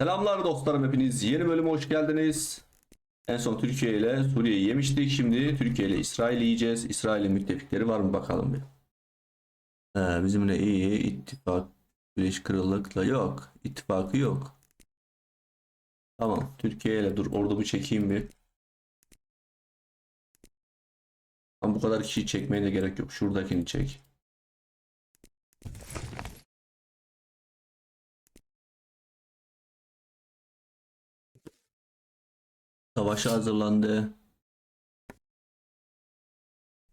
Selamlar dostlarım hepiniz. Yeni bölüme hoş geldiniz. En son Türkiye ile Suriye'yi yemiştik. Şimdi Türkiye ile İsrail'i yiyeceğiz. İsrail'in müttefikleri var mı bakalım bir. He, bizimle iyi ittifak Birleş Krallık'la yok. İttifakı yok. Tamam. Türkiye ile dur ordumu çekeyim bir. Ama bu kadar kişiyi çekmeye de gerek yok. Şuradakini çek. Savaşa hazırlandı.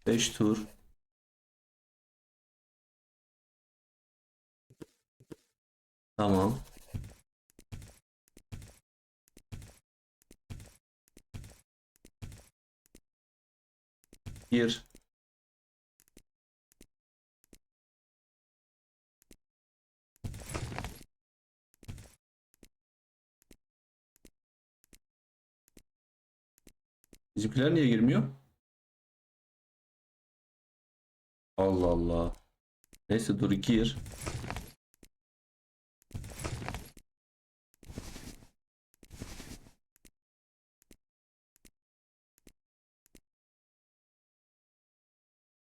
5 tur. Tamam. Gir. Bizimkiler niye girmiyor? Allah Allah. Neyse dur gir.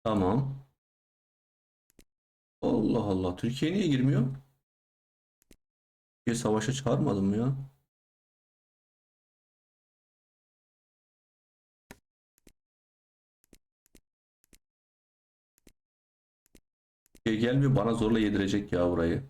Tamam. Allah Allah. Türkiye niye girmiyor? Türkiye savaşa çağırmadım ya? Türkiye gelmiyor bana zorla yedirecek ya burayı.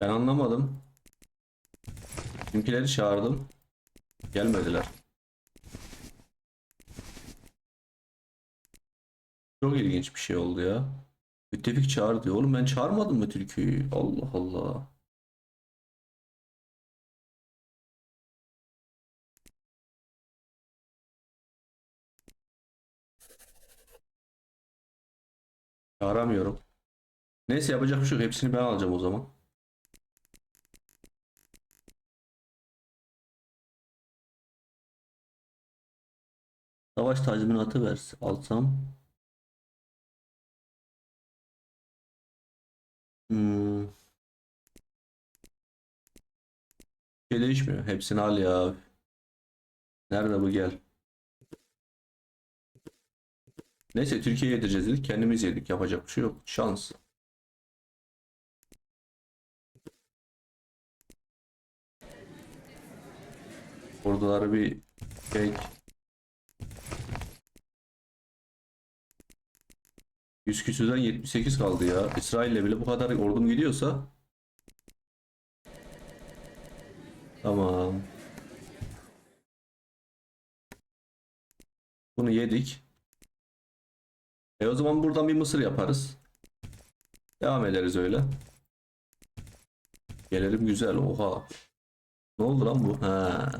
Ben anlamadım. Bizimkileri çağırdım. Gelmediler. Çok ilginç bir şey oldu ya. Müttefik çağır diyor. Oğlum ben çağırmadım mı Türkiye'yi? Allah Allah. Çağıramıyorum. Neyse yapacak bir şey yok. Hepsini ben alacağım o zaman. Savaş tazminatı vers alsam. Hmm. Şey değişmiyor. Hepsini al ya. Nerede bu gel. Neyse Türkiye'ye yedireceğiz dedik. Kendimiz yedik. Yapacak bir şey yok. Şans. Orduları bir çek. 100 küsürden 78 kaldı ya. İsrail'le bile bu kadar ordum gidiyorsa Tamam. Bunu yedik. E o zaman buradan bir mısır yaparız. Devam ederiz öyle. Gelelim güzel. Oha. Ne oldu lan bu? Ha.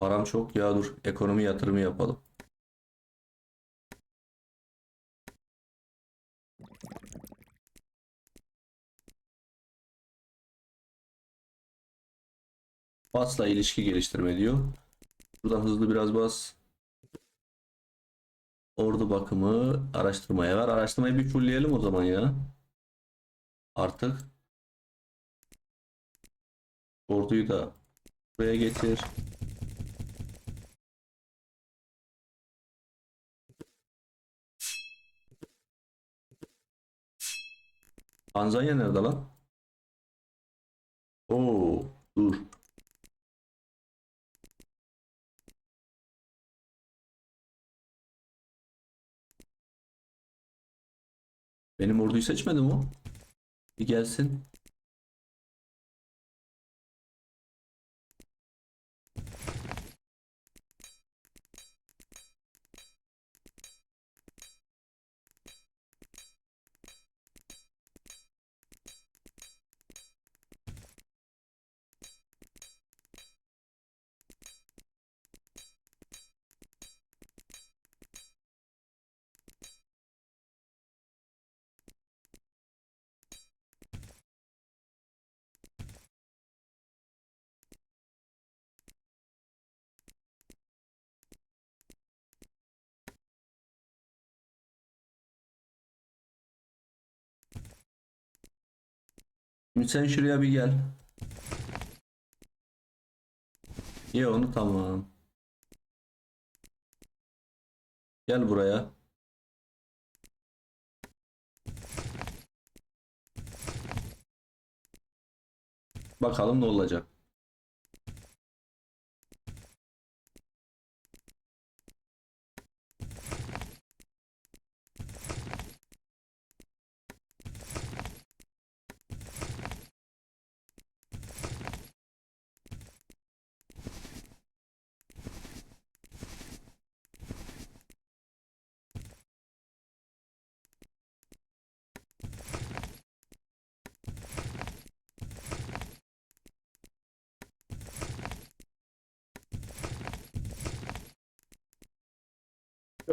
Param çok ya dur. Ekonomi yatırımı yapalım. Basla ilişki geliştirme diyor. Buradan hızlı biraz bas. Ordu bakımı araştırmaya ver. Araştırmayı bir fullleyelim o zaman ya. Artık. Orduyu da buraya getir. Tanzanya nerede lan? Oo, dur. Benim orduyu seçmedi mi o? Bir gelsin. Sen şuraya bir gel. Ye onu tamam. Gel buraya. Bakalım ne olacak.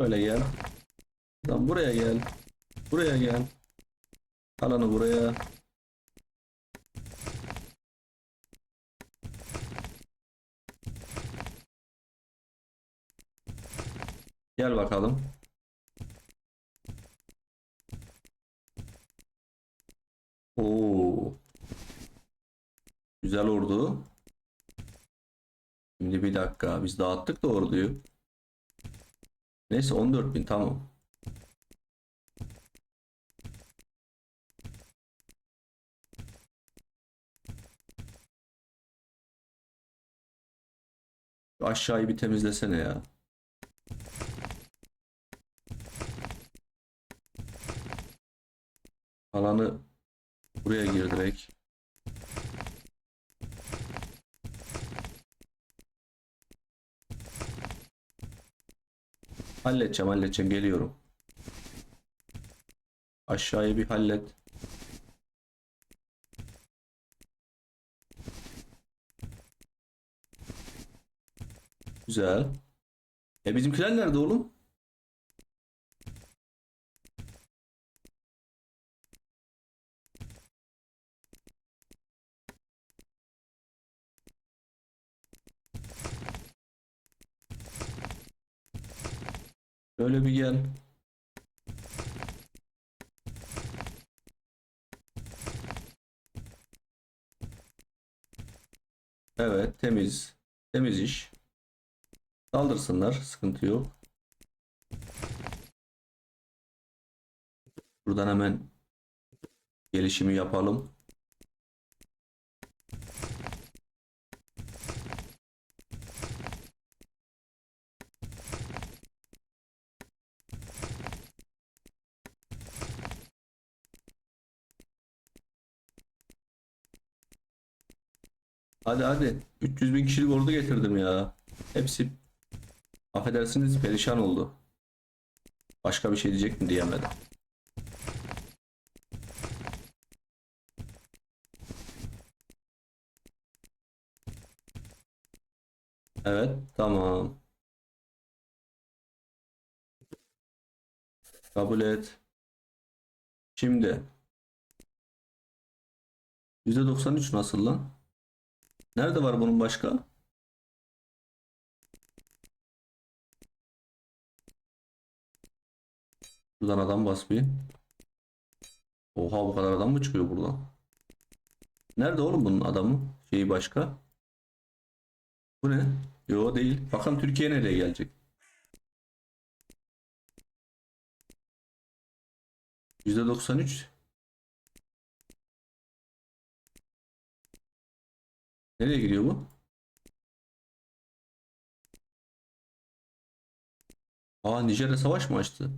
Şöyle gel. Lan buraya gel. Buraya gel. Kalanı buraya. Gel bakalım. Oo. Güzel ordu. Şimdi bir dakika. Biz dağıttık da orduyu. Neyse 14.000 tamam. Aşağıyı bir temizlesene ya. Alanı buraya gir direkt. Halledeceğim halledeceğim geliyorum. Aşağıyı bir hallet. Güzel. E bizimkiler nerede oğlum? Böyle bir gel. Evet temiz. Temiz iş. Saldırsınlar. Sıkıntı yok. Buradan hemen gelişimi yapalım. Hadi hadi. 300 bin kişilik ordu getirdim ya. Hepsi affedersiniz perişan oldu. Başka bir şey diyecek mi diyemedim. Evet tamam. Kabul et. Şimdi %93 nasıl lan? Nerede var bunun başka? Buradan adam bas bir. Oha bu kadar adam mı çıkıyor buradan? Nerede oğlum bunun adamı? Şeyi başka? Bu ne? Yo değil. Bakalım Türkiye nereye gelecek? %93. Nereye gidiyor bu? Aa Nijer'le savaş mı açtı?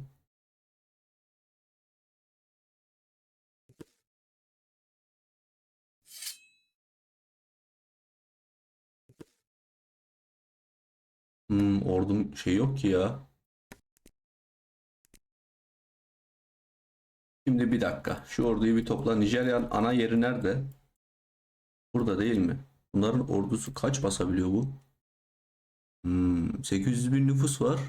Hmm, ordum şey yok ki ya. Şimdi bir dakika. Şu orduyu bir topla. Nijerya'nın ana yeri nerede? Burada değil mi? Bunların ordusu kaç basabiliyor bu? Hmm, 800 bin nüfus var.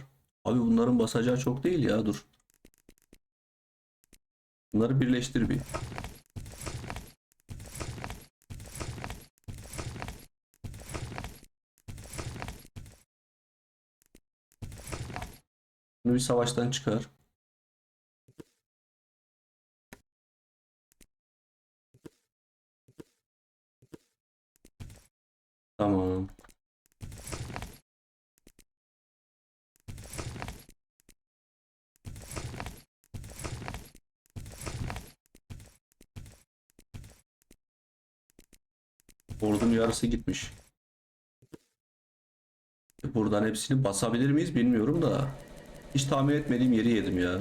Abi bunların basacağı çok değil ya dur. Bunları birleştir bir. Bunu bir savaştan çıkar. Tamam. Ordunun yarısı gitmiş. Buradan hepsini basabilir miyiz bilmiyorum da. Hiç tahmin etmediğim yeri yedim ya.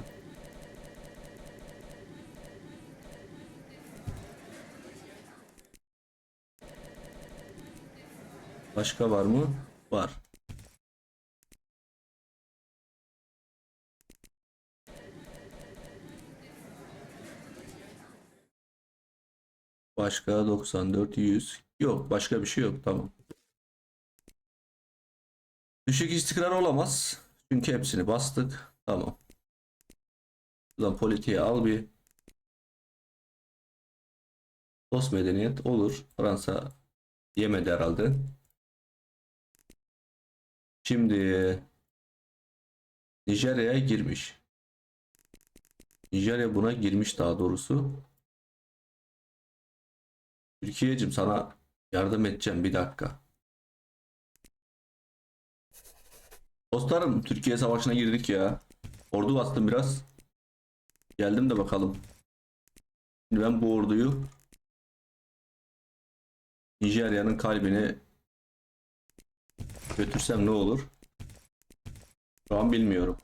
Başka var mı? Var. Başka 94 100. Yok, başka bir şey yok. Tamam. Düşük istikrar olamaz. Çünkü hepsini bastık. Tamam. Buradan politiğe al bir. Dost medeniyet olur. Fransa yemedi herhalde. Şimdi Nijerya'ya girmiş. Nijerya buna girmiş daha doğrusu. Türkiye'cim sana yardım edeceğim bir dakika. Dostlarım Türkiye savaşına girdik ya. Ordu bastım biraz. Geldim de bakalım. Şimdi ben bu orduyu Nijerya'nın kalbine götürsem ne olur? Şu an bilmiyorum.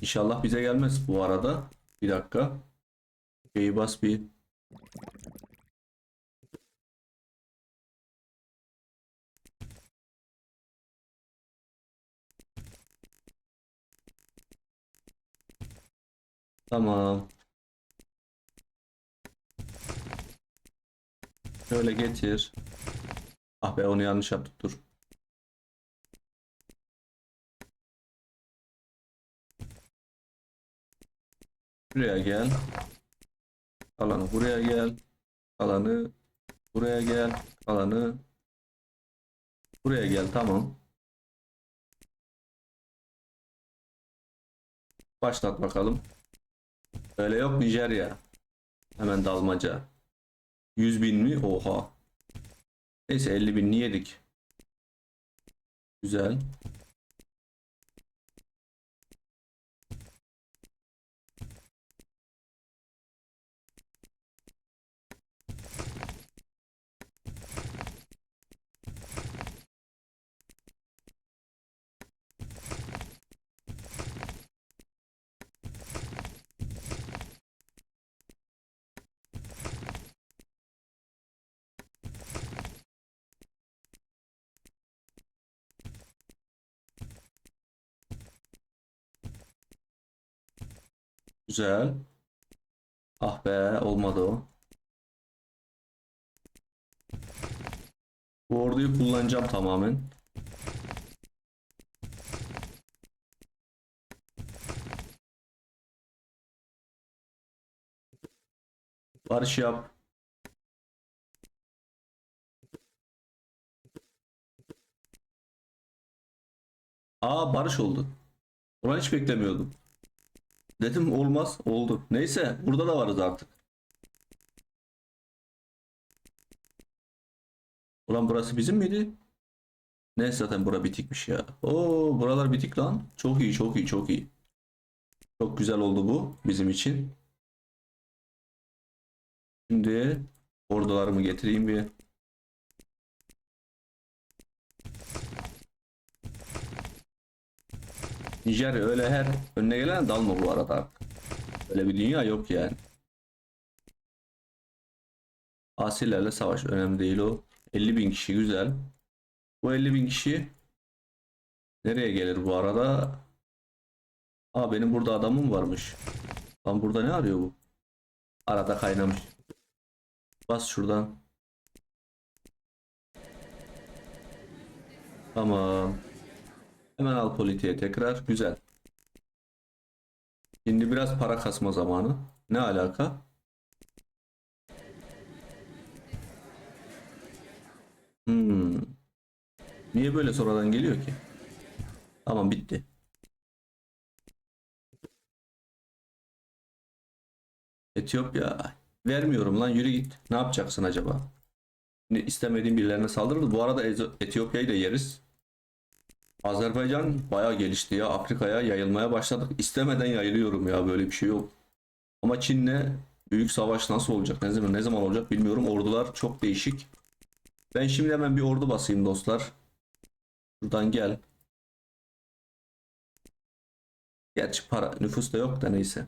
İnşallah bize gelmez bu arada. Bir dakika. Şeyi bas bir. Tamam. Şöyle getir. Ah be onu yanlış yaptık dur. Buraya gel. Alanı buraya gel. Alanı buraya gel. Alanı buraya gel. Tamam. Başlat bakalım. Öyle yok Nijerya. Hemen dalmaca. 100 bin mi? Oha. Neyse 50 bin yedik. Güzel. Güzel. Ah be olmadı o. Bu orduyu kullanacağım tamamen. Barış yap. Aa barış oldu. Ulan hiç beklemiyordum. Dedim olmaz. Oldu. Neyse burada da varız artık. Ulan burası bizim miydi? Ne zaten bura bitikmiş ya. Oo buralar bitik lan. Çok iyi çok iyi çok iyi. Çok güzel oldu bu bizim için. Şimdi ordularımı getireyim bir. Nijerya öyle her önüne gelen dalma bu arada. Öyle bir dünya yok yani. Asillerle savaş önemli değil o. 50 bin kişi güzel. Bu 50 bin kişi nereye gelir bu arada? Aa benim burada adamım varmış. Lan burada ne arıyor bu? Arada kaynamış. Bas şuradan. Tamam. Hemen al politiğe tekrar. Güzel. Şimdi biraz para kasma zamanı. Ne alaka? Hmm. Niye böyle sonradan geliyor ki? Tamam bitti. Etiyopya. Vermiyorum lan yürü git. Ne yapacaksın acaba? Ne- istemediğim birilerine saldırırız. Bu arada Etiyopya'yı da yeriz. Azerbaycan bayağı gelişti ya. Afrika'ya yayılmaya başladık. İstemeden yayılıyorum ya. Böyle bir şey yok. Ama Çin'le büyük savaş nasıl olacak? Ne zaman, ne zaman olacak bilmiyorum. Ordular çok değişik. Ben şimdi hemen bir ordu basayım dostlar. Buradan gel. Gerçi para nüfus da yok da neyse.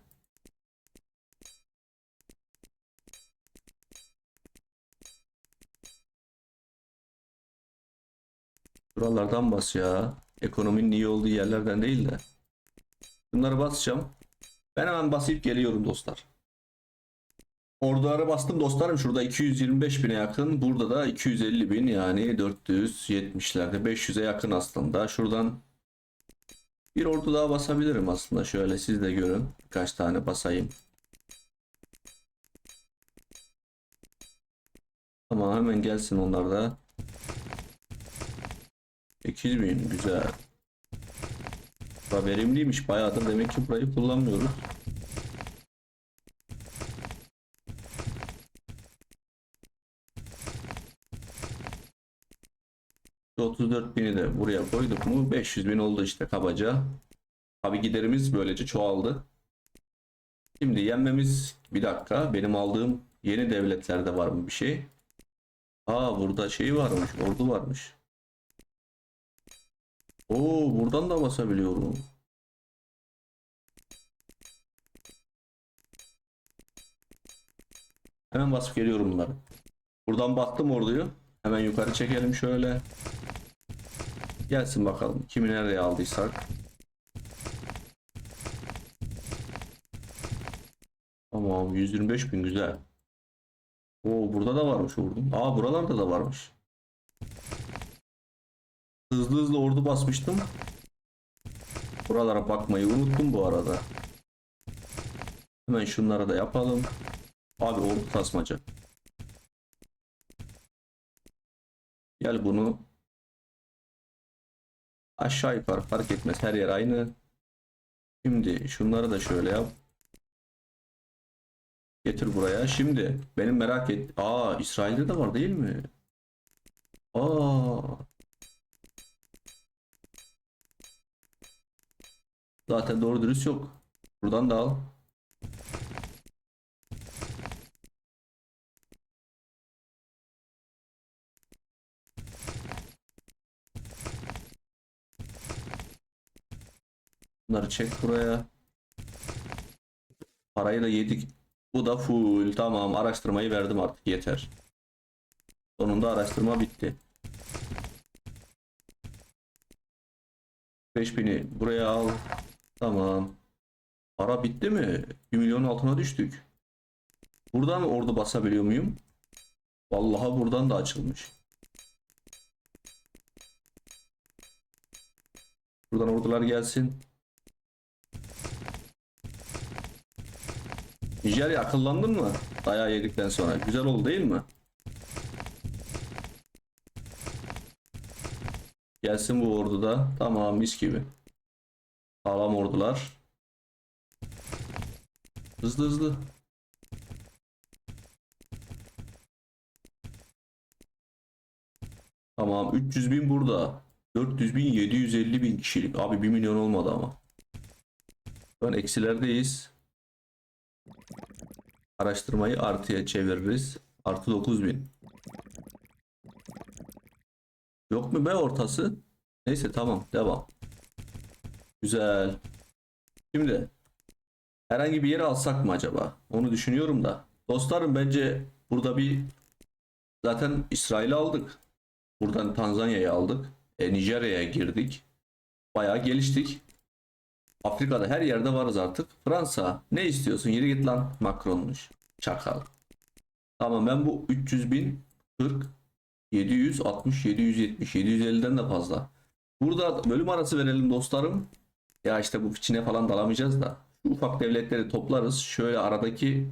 Buralardan bas ya. Ekonominin iyi olduğu yerlerden değil de. Bunları basacağım. Ben hemen basıp geliyorum dostlar. Orduları bastım dostlarım. Şurada 225 bine yakın. Burada da 250 bin yani 470'lerde 500'e yakın aslında. Şuradan bir ordu daha basabilirim aslında. Şöyle siz de görün. Birkaç tane basayım. Tamam hemen gelsin onlar da. 8 bin güzel. Bura verimliymiş bayağıdır demek ki burayı kullanmıyoruz. Şu 34 bini de buraya koyduk mu 500 bin oldu işte kabaca. Tabi giderimiz böylece çoğaldı. Şimdi yenmemiz bir dakika benim aldığım yeni devletlerde var mı bir şey? Aa burada şey varmış ordu varmış. Oo buradan da basabiliyorum. Hemen basıp geliyorum bunları. Buradan baktım orduyu. Hemen yukarı çekelim şöyle. Gelsin bakalım. Kimi nereye aldıysak. Tamam 125 bin güzel. Oo burada da varmış ordu. Aa buralarda da varmış. Hızlı hızlı ordu basmıştım. Buralara bakmayı unuttum bu arada. Hemen şunları da yapalım. Abi ordu tasmaca. Gel bunu aşağı yukarı fark etmez. Her yer aynı. Şimdi şunları da şöyle yap. Getir buraya. Şimdi benim merak et. Aa İsrail'de de var değil mi? Aa Zaten doğru dürüst yok. Buradan da al. Bunları çek buraya. Parayı da yedik. Bu da full. Tamam araştırmayı verdim artık yeter. Sonunda araştırma bitti. 5000'i buraya al. Tamam. Para bitti mi? 1 milyon altına düştük. Buradan ordu basabiliyor muyum? Vallahi buradan da açılmış. Buradan ordular gelsin. Nijerya akıllandın mı? Dayağı yedikten sonra. Güzel oldu değil mi? Gelsin bu ordu da. Tamam mis gibi. Sağlam ordular. Hızlı hızlı. Tamam 300 bin burada. 400 bin 750 bin kişilik. Abi 1 milyon olmadı ama. Şu an eksilerdeyiz. Araştırmayı artıya çeviririz. Artı 9 bin. Yok mu be ortası? Neyse tamam devam. Güzel. Şimdi herhangi bir yere alsak mı acaba? Onu düşünüyorum da. Dostlarım bence burada bir zaten İsrail'i aldık. Buradan Tanzanya'yı aldık. E, Nijerya'ya girdik. Bayağı geliştik. Afrika'da her yerde varız artık. Fransa ne istiyorsun? Yürü git lan Macron'muş. Çakal. Tamam ben bu 300 bin 40 760 770 750'den de fazla. Burada bölüm arası verelim dostlarım. Ya işte bu Çin'e falan dalamayacağız da. Ufak devletleri toplarız. Şöyle aradaki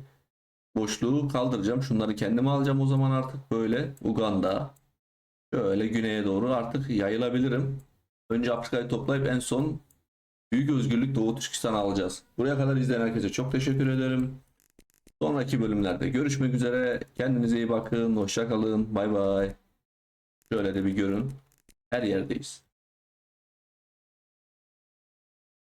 boşluğu kaldıracağım. Şunları kendime alacağım o zaman artık böyle. Uganda. Şöyle güneye doğru artık yayılabilirim. Önce Afrika'yı toplayıp en son Büyük Özgürlük Doğu Türkistan alacağız. Buraya kadar izleyen herkese çok teşekkür ederim. Sonraki bölümlerde görüşmek üzere. Kendinize iyi bakın. Hoşça kalın. Bay bay. Şöyle de bir görün. Her yerdeyiz.